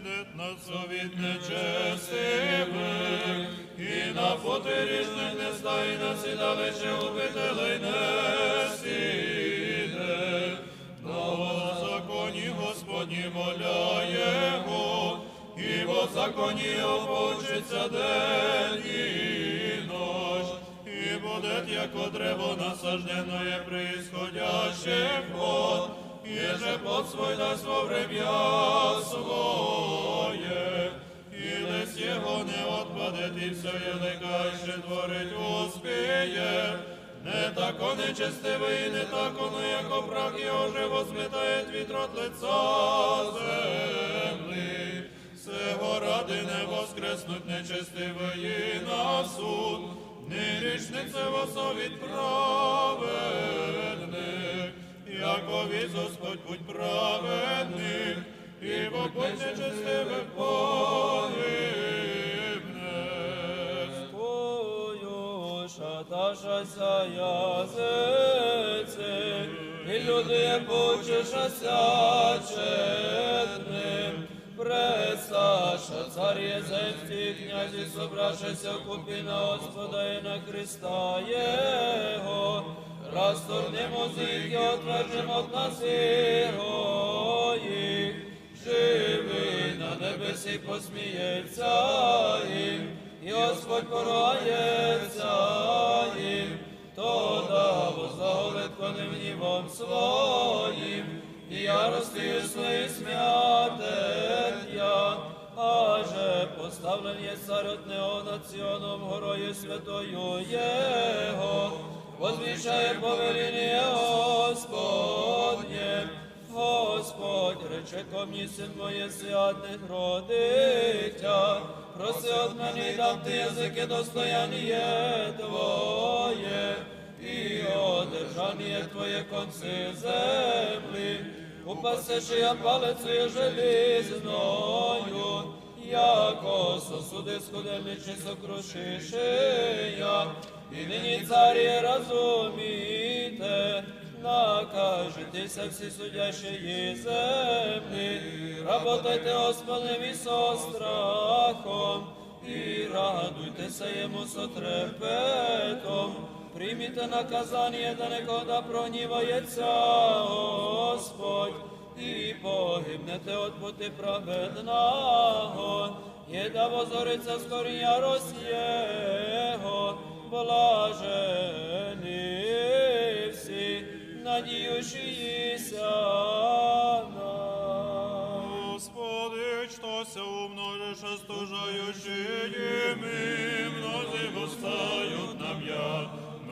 знайдет на совіт нечестивих, і на пути різних не стає на сідалище убителей не сіде. Но законі Господні воля Його, і во законі Його поучиться день і ночь, і буде, яко древо насажденое происходящих вод, Еже под свой дасть во врем'я отпадет, і все великайше творить успіє. Не тако нечестивий, не тако, но яко прах його же возметає вітер от лица землі. Сего ради не воскреснуть нечестивої на суд, не річниця восовід праведних, яко віз Господь будь праведних, шаташася язиці, і люди почешася четним. Пресаша, цар єземський, князі, собрашися в купі на Господа і на Христа Його. Розторнемо з їх і отвержимо от нас його їх. Живий на небесі посміється їм, і Господь порається гнівом своїм, і я, аже поставлен є цар от нео над Сіоном горою святою Його, возвіщає повеління Господнє. Господь, рече ко мені, син моє святних родитя, проси от мене, і дам ти язики достояння Твоє, і одержання Твоє конці землі, упасеш я палицею желізною, яко сосуди скудельничі сокрушиш я, і нині царі розуміте, накажетеся всі судящі землі, работайте Господем і со страхом, і радуйтеся йому со Примите наказание, да некода пронівається Господь, і погибнете от пути праведного, є да возориться скорія Росєго, блажені всі, надіючися на Господи, що се умножиш, стужаючи, і ми, мнозі восстають нам я.